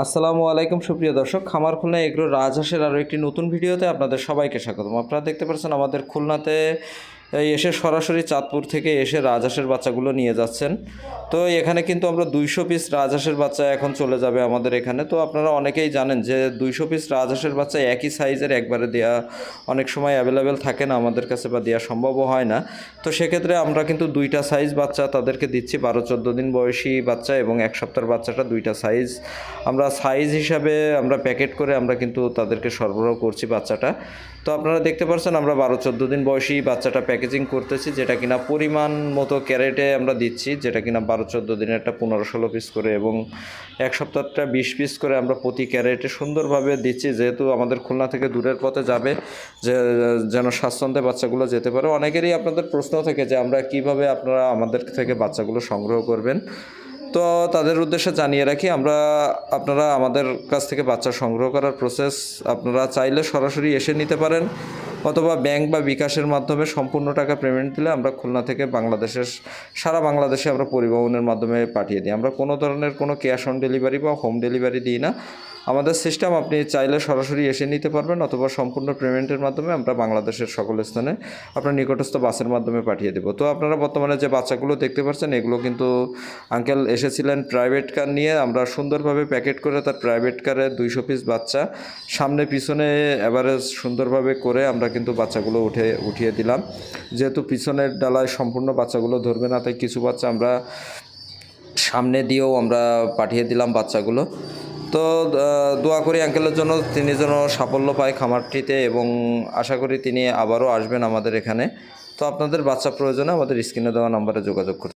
আসসালামু আলাইকুম, সুপ্রিয় দর্শক। খামার খুলনা এগ্রো রাজহাঁসের আরও একটি নতুন ভিডিওতে আপনাদের সবাইকে স্বাগতম। আপনারা দেখতে পাচ্ছেন আমাদের খুলনাতে এসে সরাসরি চাঁদপুর থেকে এসে রাজহাঁসের বাচ্চাগুলো নিয়ে যাচ্ছেন। তো এখানে কিন্তু আমরা দুইশো পিস রাজহাঁসের বাচ্চা এখন চলে যাবে আমাদের এখানে। তো আপনারা অনেকেই জানেন যে দুইশো পিস রাজহাঁসের বাচ্চা একই সাইজের একবারে দেওয়া অনেক সময় অ্যাভেলেবেল থাকে না আমাদের কাছে বা দেওয়া সম্ভবও হয় না। তো সেক্ষেত্রে আমরা কিন্তু দুইটা সাইজ বাচ্চা তাদেরকে দিচ্ছি। বারো, চোদ্দ দিন বয়সী বাচ্চা এবং এক সপ্তাহের বাচ্চাটা দুইটা সাইজ আমরা সাইজ হিসাবে আমরা প্যাকেট করে আমরা কিন্তু তাদেরকে সরবরাহ করছি বাচ্চাটা। তো আপনারা দেখতে পাচ্ছেন আমরা বারো, চোদ্দ দিন বয়সী বাচ্চাটা প্যাকেজিং করতেছি, যেটা কিনা পরিমাণ মতো ক্যারেটে আমরা দিচ্ছি, যেটা কিনা বারো চোদ্দ দিনের একটা পনেরো ষোলো পিস করে এবং এক সপ্তাহটা বিশ পিস করে আমরা প্রতি ক্যারেটে সুন্দরভাবে দিচ্ছি। যেহেতু আমাদের খুলনা থেকে দূরের পথে যাবে, যে, যেন স্বাচ্ছন্দ্যে বাচ্চাগুলো যেতে পারে। অনেকেরই আপনাদের প্রশ্ন থাকে যে, আমরা কীভাবে আপনারা আমাদের থেকে বাচ্চাগুলো সংগ্রহ করবেন? তো তাদের উদ্দেশ্যে জানিয়ে রাখি, আমরা আপনারা আমাদের কাছ থেকে বাচ্চা সংগ্রহ করার প্রসেস আপনারা চাইলে সরাসরি এসে নিতে পারেন। অথবা ব্যাংক বা বিকাশের মাধ্যমে সম্পূর্ণ টাকা পেমেন্ট দিলে আমরা খুলনা থেকে বাংলাদেশের সারা বাংলাদেশে আমরা পরিবহনের মাধ্যমে পাঠিয়ে দিই। আমরা কোনো ধরনের কোনো ক্যাশ অন ডেলিভারি বা হোম ডেলিভারি দিই না। আমাদের সিস্টেম আপনি চাইলে সরাসরি এসে নিতে পারবেন অথবা সম্পূর্ণ পেমেন্টের মাধ্যমে আমরা বাংলাদেশের সকল স্থানে আপনার নিকটস্থ বাসের মাধ্যমে পাঠিয়ে দেবো। তো আপনারা বর্তমানে যে বাচ্চাগুলো দেখতে পাচ্ছেন, এগুলো কিন্তু আঙ্কেল এসেছিলেন প্রাইভেট কার নিয়ে। আমরা সুন্দরভাবে প্যাকেট করে তার প্রাইভেট কারে দুইশো পিস বাচ্চা সামনে পিছনে অ্যাভারেজ সুন্দরভাবে করে আমরা কিন্তু বাচ্চাগুলো উঠে, উঠিয়ে দিলাম। যেহেতু পিছনের ডালায় সম্পূর্ণ বাচ্চাগুলো ধরবে না, তাই কিছু বাচ্চা আমরা সামনে দিয়েও আমরা পাঠিয়ে দিলাম বাচ্চাগুলো। তো দোয়া করি আঙ্কেলের জন্য, তিনি যেন সাফল্য পায় খামারটিতে এবং আশা করি তিনি আবারও আসবেন আমাদের এখানে। তো আপনাদের বাচ্চা প্রয়োজনে আমাদের স্ক্রিনে দেওয়া নাম্বারে যোগাযোগ করতে